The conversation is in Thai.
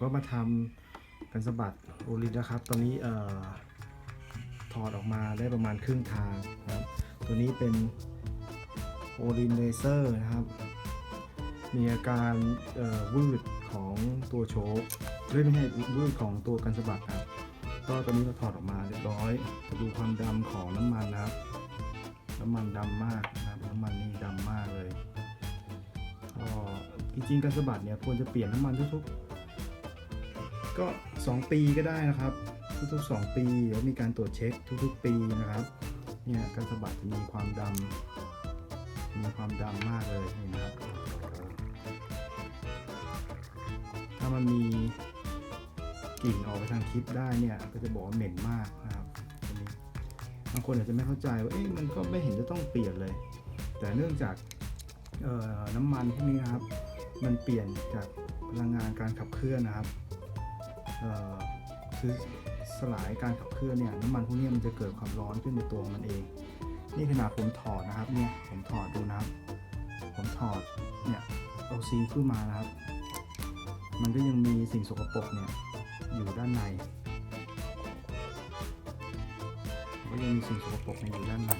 ก็มาทำกันสะบัดโอลินนะครับ ตอนนี้เอ่อถอดออกมาได้ประมาณครึ่งทางนะครับ ตัวนี้เป็นโอลินเลเซอร์นะครับ มีอาการวืดของตัวโชคเอ้ยไม่ใช่วืดของตัวกันสะบัดครับ ก็ตอนนี้เราถอดออกมาเรียบร้อยจะดูความดำของน้ำมันนะครับ น้ำมันดำมากนะครับ น้ำมันนี่ดำมากเลยก็จริงๆการสะบัดเนี่ยควรจะเปลี่ยนน้ำมันทุกๆ ก็ 2 ปีก็ได้นะครับ ทุกๆ 2 ปีเดี๋ยวมีการตรวจเช็คทุกๆ ปีนะครับเนี่ยการสะบัดจะมีความดำมีความดำมากเลยนี่นะครับ ถ้ามันมีกลิ่นออกไปทางคลิปได้เนี่ยก็จะบอกว่าเหม็นมากนะครับบางคนอาจจะไม่เข้าใจว่าเอ๊ะมันก็ไม่เห็นจะต้องเปลี่ยนเลย แต่เนื่องจากน้ำมันพวกนี้นะครับ มันเปลี่ยนจากพลังงานการขับเคลื่อนนะครับ คือสลายการขับเคลื่อนเนี่ยน้ำมันพวกนี้มันจะเกิดความร้อนขึ้นในตัวมันเอง นี่ขนาดผมถอดนะครับเนี่ยผมถอดดูนะครับ ผมถอดเนี่ยเอาซีนขึ้นมานะครับ มันก็ยังมีสิ่งสกปรกเนี่ยอยู่ด้านในก็ยังมีสิ่งสกปรกเนี่ยอยู่ด้านใน